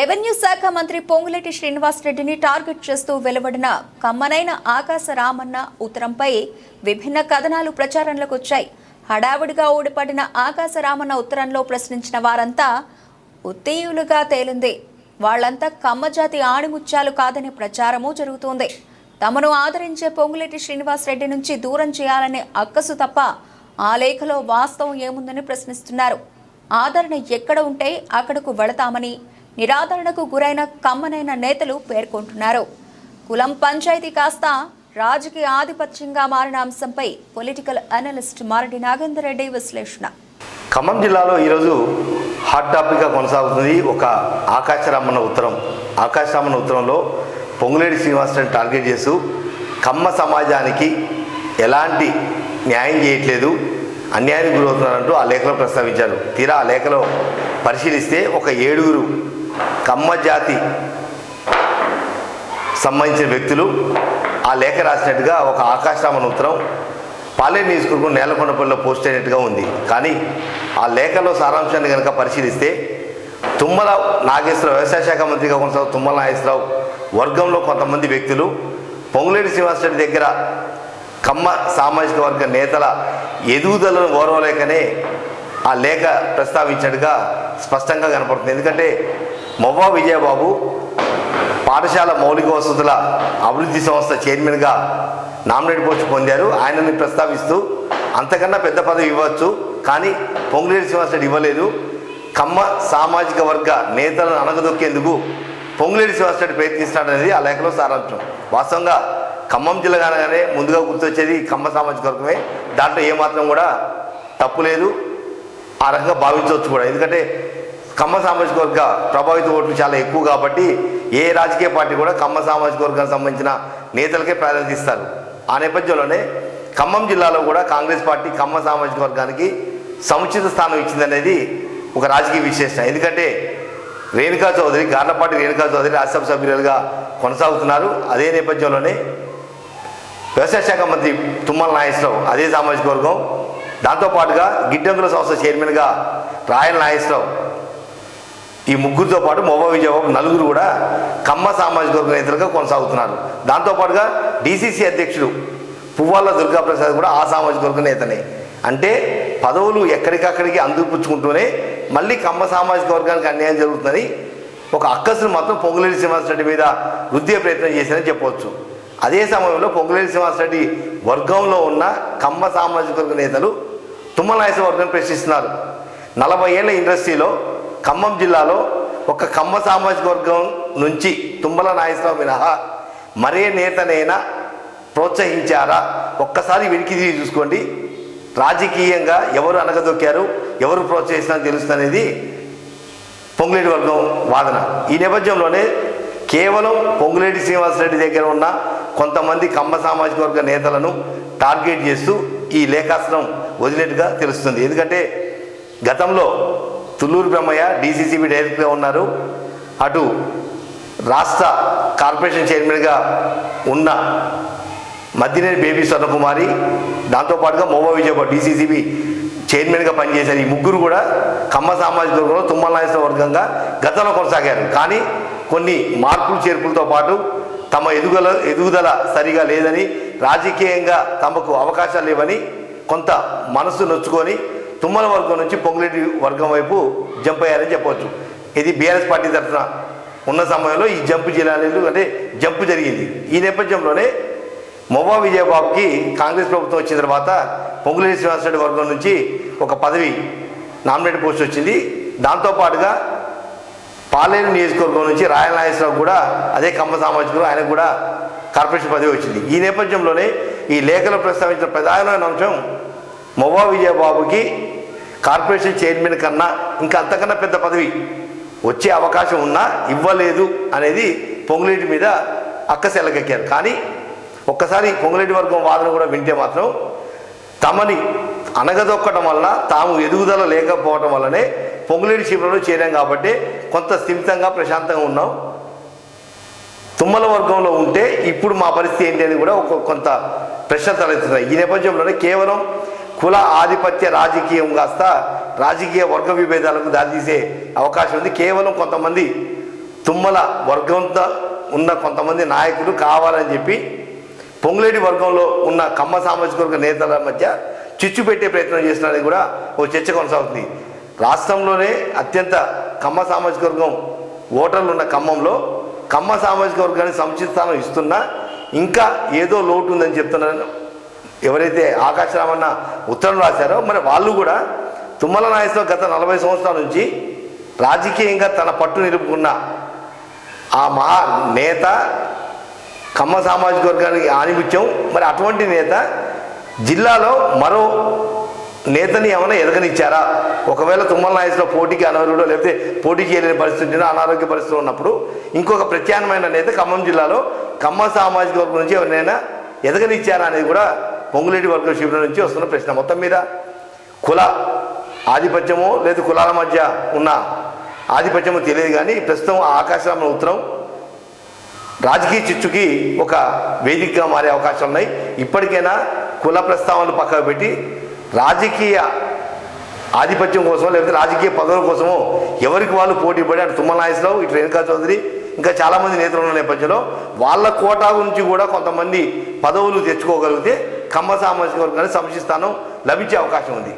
Revenue శాఖ మంత్రి Ponguleti శ్రీనివాసరెడ్డిని target చేస్తూ వెలువడిన కమ్మనైన ఆకాశ రామన్న ఉత్తరంపై విభిన్న కథనాలు ప్రచారంలోకి వచ్చాయి. హడావుడిగా ఓడిపడిన ఆకాశ రామన్న ఉత్తరంలో ప్రశ్నించిన వారంతా ఉత్తేయులుగా తేలింది. వాళ్ళంతా కమ్మజాతి ఆణిముత్యాలు కాదనే ప్రచారమూ జరుగుతోంది. తమను ఆదరించే పొంగులేటి శ్రీనివాసరెడ్డి నుంచి దూరం చేయాలనే అక్కసు తప్ప ఆ లేఖలో వాస్తవం ఏముందని ప్రశ్నిస్తున్నారు. ఆదరణ ఎక్కడ ఉంటే అక్కడకు వెళతామని నిరాదరణకు గురైన కమ్మనైన నేతలు పేర్కొంటున్నారు. కులం పంచాయతీ కాస్త రాజకీయ ఆధిపత్యంగా మారిన అంశంపై పొలిటికల్ అనలిస్ట్ మారటి నాగేందర్ రెడ్డి విశ్లేషణ. ఖమ్మం జిల్లాలో ఈరోజు హాట్ టాపిక్గా కొనసాగుతుంది ఒక ఆకాశరామన్న ఉత్తరం. ఆకాశరామన్న ఉత్తరంలో పొంగులేడి శ్రీనివాసరావు టార్గెట్ చేస్తూ కమ్మ సమాజానికి ఎలాంటి న్యాయం చేయట్లేదు అన్యాయానికి గురవుతున్నారంటూ ఆ లేఖలో ప్రస్తావించారు. తీరా ఆ లేఖలో పరిశీలిస్తే ఒక ఏడుగురు కమ్మ జాతి సంబంధించిన వ్యక్తులు ఆ లేఖ రాసినట్టుగా ఒక ఆకాశరామన్ ఉత్తరం పాలే నియోజకవర్గం నేలకొండపల్లిలో పోస్ట్ అయినట్టుగా ఉంది. కానీ ఆ లేఖలో సారాంశాన్ని కనుక పరిశీలిస్తే తుమ్మల నాగేశ్వరరావు వ్యవసాయ శాఖ మంత్రిగా కొనసాగు తుమ్మల నాగేశ్వరరావు వర్గంలో కొంతమంది వ్యక్తులు పొంగులేటి శ్రీనివాసరెడ్డి దగ్గర కమ్మ సామాజిక వర్గ నేతల ఎదుగుదలను ఓర్వలేకనే ఆ లేఖ ప్రస్తావించినట్టుగా స్పష్టంగా కనపడుతుంది. ఎందుకంటే మొవ్వా విజయబాబు పాఠశాల మౌలిక వసతుల అభివృద్ధి సంస్థ చైర్మన్గా నామినేట్ పోస్ట్ పొందారు. ఆయనని ప్రస్తావిస్తూ అంతకన్నా పెద్ద పదవి ఇవ్వచ్చు కానీ పొంగులేటి శ్రీనివాసరెడ్డి ఇవ్వలేదు. కమ్మ సామాజిక వర్గ నేతలను అనగదొక్కేందుకు పొంగులేటి శ్రీనివాసరెడ్డి ప్రయత్నిస్తాడనేది ఆ లేఖలో సారాంశం. వాస్తవంగా ఖమ్మం జిల్లా అనగానే ముందుగా గుర్తొచ్చేది కమ్మ సామాజిక వర్గమే. దాంట్లో ఏమాత్రం కూడా తప్పు లేదు. ఆ రకంగా భావించవచ్చు కూడా. ఎందుకంటే కమ్మ సామాజిక వర్గ ప్రభావిత ఓట్లు చాలా ఎక్కువ కాబట్టి ఏ రాజకీయ పార్టీ కూడా కమ్మ సామాజిక వర్గానికి సంబంధించిన నేతలకే ప్రాధాన్యత ఇస్తారు. ఆ నేపథ్యంలోనే ఖమ్మం జిల్లాలో కూడా కాంగ్రెస్ పార్టీ కమ్మ సామాజిక వర్గానికి సముచిత స్థానం ఇచ్చిందనేది ఒక రాజకీయ విశేషణ. ఎందుకంటే రేణుకా చౌదరి గార్లపాటి రేణుకా చౌదరి రాజ్యసభ సభ్యులుగా కొనసాగుతున్నారు. అదే నేపథ్యంలోనే వ్యవసాయ శాఖ మంత్రి తుమ్మల నాగేశ్వరరావు అదే సామాజిక వర్గం దాంతోపాటుగా గిడ్డంగుల సంస్థ చైర్మన్గా రాయల్ నాగేశ్వరరావు ఈ ముగ్గురితో పాటు మొబా విజయబాబు నలుగురు కూడా కమ్మ సామాజిక వర్గ నేతలుగా కొనసాగుతున్నారు. దాంతోపాటుగా డీసీసీ అధ్యక్షుడు పువ్వాల దుర్గాప్రసాద్ కూడా ఆ సామాజిక వర్గ నేతనే. అంటే పదవులు ఎక్కడికక్కడికి అందిపుచ్చుకుంటూనే మళ్ళీ కమ్మ సామాజిక వర్గానికి అన్యాయం జరుగుతుందని ఒక అక్కసును మాత్రం పొంగులేటి శ్రీనివాసరెడ్డి మీద వృద్ధి ప్రయత్నం చేశారని చెప్పవచ్చు. అదే సమయంలో పొంగులేటి శ్రీనివాసరెడ్డి వర్గంలో ఉన్న కమ్మ సామాజిక వర్గ నేతలు తుమ్మలాయస వర్గాన్ని ప్రశ్నిస్తున్నారు. నలభై ఏళ్ళ ఇండస్ట్రీలో ఖమ్మం జిల్లాలో ఒక కమ్మ సామాజిక వర్గం నుంచి తుమ్మల నాగేశ్వరరావు మినహా మరే నేతనైనా ప్రోత్సహించారా? ఒక్కసారి వెలికి తిరిగి చూసుకోండి. రాజకీయంగా ఎవరు అనగదొక్కారు ఎవరు ప్రోత్సహిస్తున్నారో తెలుస్తుంది పొంగులేటి వర్గం వాదన. ఈ నేపథ్యంలోనే కేవలం పొంగులేటి శ్రీనివాసరెడ్డి దగ్గర ఉన్న కొంతమంది కమ్మ సామాజిక వర్గ నేతలను టార్గెట్ చేస్తూ ఈ లేఖాస్త్రం వదిలేట్టుగా తెలుస్తుంది. ఎందుకంటే గతంలో తుల్లూరు బ్రహ్మయ్య డీసీసీబీ డైరెక్టర్గా ఉన్నారు. అటు రాష్ట్ర కార్పొరేషన్ చైర్మన్గా ఉన్న మద్దినేని బేబీ స్వర్ణకుమారి దాంతోపాటుగా మోబా విజయబాబు డీసీసీబీ చైర్మన్గా పనిచేశారు. ఈ ముగ్గురు కూడా కమ్మ సామాజిక వర్గంలో తుమ్మల నాయకుల వర్గంగా గతంలో కొనసాగారు. కానీ కొన్ని మార్పులు చేర్పులతో పాటు తమ ఎదుగుదల ఎదుగుదల సరిగా లేదని రాజకీయంగా తమకు అవకాశాలు లేవని కొంత మనసు నొచ్చుకొని తుమ్మల వర్గం నుంచి పొంగులేటి వర్గం వైపు జంప్ అయ్యారని చెప్పవచ్చు. ఇది బీఆర్ఎస్ పార్టీ తరఫున ఉన్న సమయంలో ఈ జంప్ చేయాలి అంటే జంప్ జరిగింది. ఈ నేపథ్యంలోనే మొబా విజయబాబుకి కాంగ్రెస్ ప్రభుత్వం వచ్చిన తర్వాత పొంగులేటి శ్రీనివాసరెడ్డి వర్గం నుంచి ఒక పదవి నామినేట్ పోస్ట్ వచ్చింది. దాంతోపాటుగా పాలేరు నియోజకవర్గం నుంచి రాయల నాగేశ్వరరావు కూడా అదే కమ్మ సామాజికులు ఆయనకు కూడా కార్పొరేషన్ పదవి వచ్చింది. ఈ నేపథ్యంలోనే ఈ లేఖలో ప్రస్తావించిన ప్రధానమైన అంశం మొవ్వా విజయబాబుకి కార్పొరేషన్ చైర్మన్ కన్నా ఇంకా అంతకన్నా పెద్ద పదవి వచ్చే అవకాశం ఉన్నా ఇవ్వలేదు అనేది పొంగులేటి మీద అక్కసెలకెక్కారు కానీ ఒక్కసారి పొంగులేటి వర్గం వాదన కూడా వింటే మాత్రం తమని అనగదొక్కడం వల్ల తాము ఎదుగుదల లేకపోవడం వల్లనే పొంగులేటి శిబిరంలో చేరాం కాబట్టి కొంత స్థిమితంగా ప్రశాంతంగా ఉన్నాం. తుమ్మల వర్గంలో ఉంటే ఇప్పుడు మా పరిస్థితి ఏంటి అని కూడా ఒక కొంత ప్రశ్న తలెత్తున్నాయి ఈ నేపథ్యంలోనే కేవలం కుల ఆధిపత్య రాజకీయం కాస్త రాజకీయ వర్గ విభేదాలకు దారితీసే అవకాశం ఉంది. కేవలం కొంతమంది తుమ్మల వర్గంతో ఉన్న కొంతమంది నాయకులు కావాలని చెప్పి పొంగులేటి వర్గంలో ఉన్న కమ్మ సామాజిక వర్గ నేతల మధ్య చిచ్చు పెట్టే ప్రయత్నం చేసినది కూడా ఓ చర్చ కొనసాగుతుంది. రాష్ట్రంలోనే అత్యంత కమ్మ సామాజిక వర్గం ఓటర్లు ఉన్న ఖమ్మంలో కమ్మ సామాజిక వర్గానికి సముచిత స్థానం ఇస్తున్నా ఇంకా ఏదో లోటు ఉందని చెప్తున్నాను ఎవరైతే ఆకాశరామన్న ఉత్తరం రాశారో మరి వాళ్ళు కూడా తుమ్మల నాయస్తో గత నలభై సంవత్సరాల నుంచి రాజకీయంగా తన పట్టు నిలుపుకున్న ఆ మహా నేత కమ్మ సామాజిక వర్గానికి ఆనిముత్యం మరి అటువంటి నేత జిల్లాలో మరో నేతని ఏమైనా ఎదగనిచ్చారా? ఒకవేళ తుమ్మల నాయసులో పోటీకి అనర్హుడో లేకపోతే పోటీ చేయలేని పరిస్థితి అనారోగ్య పరిస్థితులు ఉన్నప్పుడు ఇంకొక ప్రత్యామ్నాయమైన నేత ఖమ్మం జిల్లాలో కమ్మ సామాజిక వర్గం నుంచి ఎవరినైనా ఎదగనిచ్చారా అనేది కూడా పొంగులేటి వర్గ శిబిరం నుంచి వస్తున్న ప్రశ్న. మొత్తం మీద కుల ఆధిపత్యము లేదు కులాల మధ్య ఉన్న ఆధిపత్యమో తెలియదు కానీ ప్రస్తుతం ఆ ఆకాశరామ ఉత్తరం రాజకీయ చిచ్చుకి ఒక వేదికగా మారే అవకాశాలు ఉన్నాయి. ఇప్పటికైనా కుల ప్రస్తావనలు పక్కకు పెట్టి రాజకీయ ఆధిపత్యం కోసం లేకపోతే రాజకీయ పదవుల కోసమో ఎవరికి వాళ్ళు పోటీ పడి అటు తుమ్మల ఇటు రేణుకా చౌదరి ఇంకా చాలామంది నేతలు ఉన్న నేపథ్యంలో వాళ్ళ కోటా నుంచి కూడా కొంతమంది పదవులు తెచ్చుకోగలిగితే కమ్మ సామాజిక వర్గాన్ని సముచిత లభించే అవకాశం ఉంది.